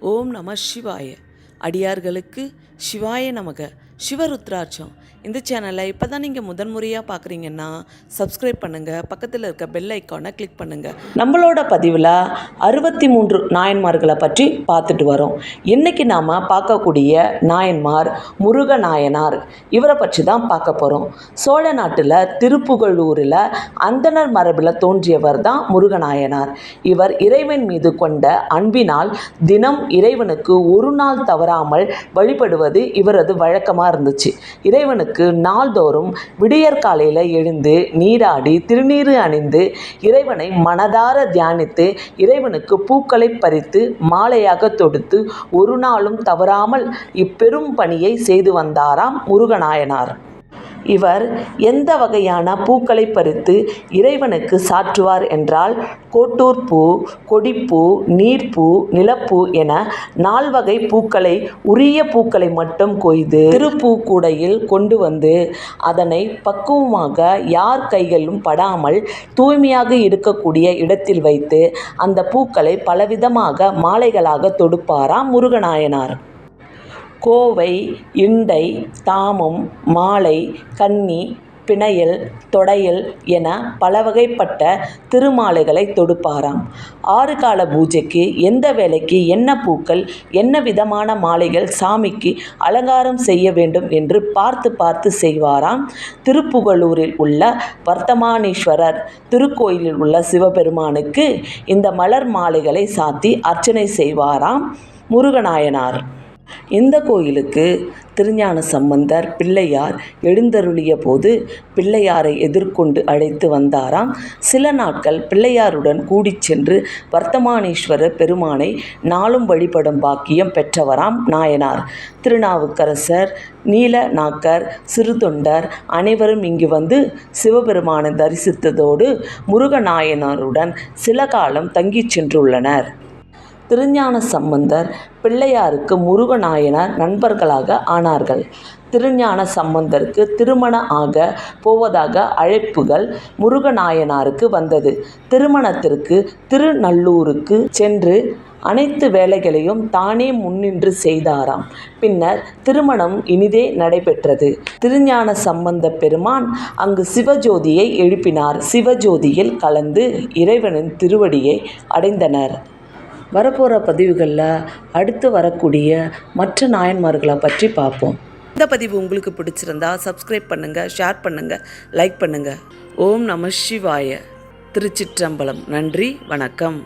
ஓம் நம சிவாய. அடியார்களுக்கு சிவாய நமக. சிவருத்ராட்சம். இந்த சேனலை இப்போ தான் நீங்கள் முதன்முறையாக பார்க்குறீங்கன்னா சப்ஸ்கிரைப் பண்ணுங்கள் பக்கத்தில் இருக்க பெல் ஐக்கானை கிளிக் பண்ணுங்கள் நம்மளோட பதிவில் அறுபத்தி மூன்று நாயன்மார்களை பற்றி பார்த்துட்டு வரோம். இன்றைக்கி நாம் பார்க்கக்கூடிய நாயன்மார் முருக நாயனார் இவரை பற்றி தான் பார்க்க போகிறோம் சோழ நாட்டில் திருப்புகழூரில் அந்தனர் மரபில் தோன்றியவர் தான் முருகநாயனார். இவர் இறைவன் மீது கொண்ட அன்பினால் தினம் இறைவனுக்கு ஒரு நாள் தவறாமல் வழிபடுவது இவரது வழக்கமாக இருந்துச்சு. இறைவனுக்கு நாள்தோறும் விடியற் காலையில் எழுந்து நீராடி திருநீறு அணிந்து இறைவனை மனதார தியானித்து இறைவனுக்கு பூக்களை பறித்து மாலையாக தொடுத்து ஒரு நாளும் தவறாமல் இப்பெரும் பணியை செய்து வந்தாராம் முருகநாயனார். இவர் எந்த வகையான பூக்களை பறித்து இறைவனுக்கு சாற்றுவார் என்றால் கோட்டூர் பூ கொடிப்பூ நீர்ப்பூ நிலப்பூ என நால்வகை பூக்களை உரிய பூக்களை மட்டும் கொய்து திருப்பூக்கூடையில் கொண்டு வந்து அதனை பக்குவமாக யார் கைகளிலும் படாமல் தூய்மையாக இருக்கக்கூடிய இடத்தில் வைத்து அந்த பூக்களை பலவிதமாக மாலைகளாக தொடுப்பாராம் முருகநாயனார். கோவை இண்டை தாமம் மாலை கன்னி பிணையல் தொடையல் என பல வகைப்பட்ட திருமாலைகளை தொடுப்பாராம். ஆறு கால பூஜைக்கு எந்த வேலைக்கு என்ன பூக்கள் என்ன விதமான மாலைகள் சாமிக்கு அலங்காரம் செய்ய வேண்டும் என்று பார்த்து பார்த்து செய்வாராம். திருப்புகலூரில் உள்ள வர்த்தமானீஸ்வரர் திருக்கோயிலில் உள்ள சிவபெருமானுக்கு இந்த மலர் மாலைகளை சாத்தி அர்ச்சனை செய்வாராம். முருகநாயனார். இந்த கோயிலுக்கு திருஞான சம்பந்தர் பிள்ளையார் எழுந்தருளிய போது பிள்ளையாரை எதிர்கொண்டு அழைத்து வந்தாராம். சில நாட்கள் பிள்ளையாருடன் கூடி சென்று வர்த்தமானீஸ்வரர் பெருமானை நாளும் வழிபடும் பாக்கியம் பெற்றவராம் நாயனார். திருநாவுக்கரசர் நீல நாக்கர் சிறுதொண்டர் அனைவரும் இங்கு வந்து சிவபெருமானை தரிசித்ததோடு முருகநாயனாருடன் சில காலம் தங்கிச் சென்றுள்ளனர். திருஞான சம்பந்தர் பிள்ளையாருக்கு முருகநாயனார் நண்பர்களாக ஆனார்கள். திருஞான சம்பந்தருக்கு திருமண ஆக போவதாக அழைப்புகள் முருகநாயனாருக்கு வந்தது. திருமணத்திற்கு திருநல்லூருக்கு சென்று அனைத்து வேலைகளையும் தானே முன்னின்று செய்தாராம். பின்னர் திருமணம் இனிதே நடைபெற்றது. திருஞான சம்பந்த பெருமான் அங்கு சிவஜோதியை எழுப்பினார். சிவஜோதியில் கலந்து இறைவனின் திருவடியை அடைந்தனர். வரப்போகிற பதிவுகளில் அடுத்து வரக்கூடிய மற்ற நாயன்மார்களை பற்றி பார்ப்போம். இந்த பதிவு உங்களுக்கு பிடிச்சிருந்தா சப்ஸ்கிரைப் பண்ணுங்கள் ஷேர் பண்ணுங்கள் லைக் பண்ணுங்கள் ஓம் நம சிவாய. திருச்சிற்றம்பலம். நன்றி வணக்கம்.